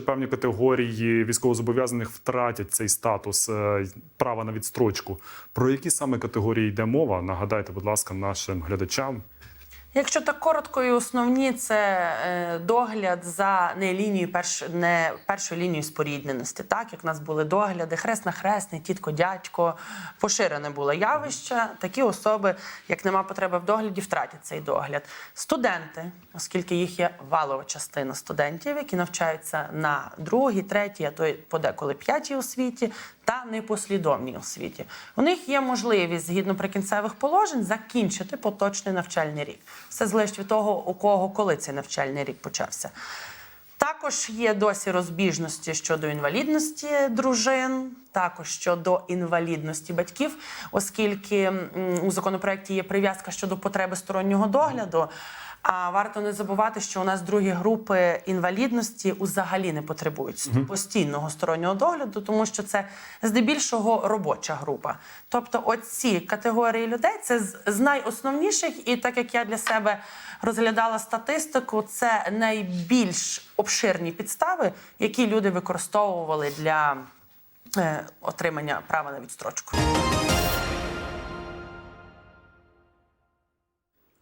Певні категорії військовозобов'язаних втратять цей статус е, права на відстрочку. Про які саме категорії йде мова? Нагадайте, будь ласка, нашим глядачам. Якщо так коротко і основні, це е, догляд за не лінією перш, не першою лінією спорідненості, так як в нас були догляди, хрест на хресний, тітко, дядько, поширене було явище. Такі особи, як нема потреби в догляді, втратять цей догляд. Студенти, оскільки їх є валова частина студентів, які навчаються на другій, третій, а то й подеколи п'ятій освіті, та непослідовній освіті. У них є можливість згідно прикінцевих положень закінчити поточний навчальний рік. Все залежить від того, у кого коли цей навчальний рік почався. Також є досі розбіжності щодо інвалідності дружин, також щодо інвалідності батьків, оскільки у законопроекті є прив'язка щодо потреби стороннього догляду. А варто не забувати, що у нас другі групи інвалідності взагалі не потребують постійного стороннього догляду, тому що це здебільшого робоча група. Тобто, оці категорії людей це з- найосновніших, і так як я для себе розглядала статистику, це найбільш обширні підстави, які люди використовували для отримання права на відстрочку.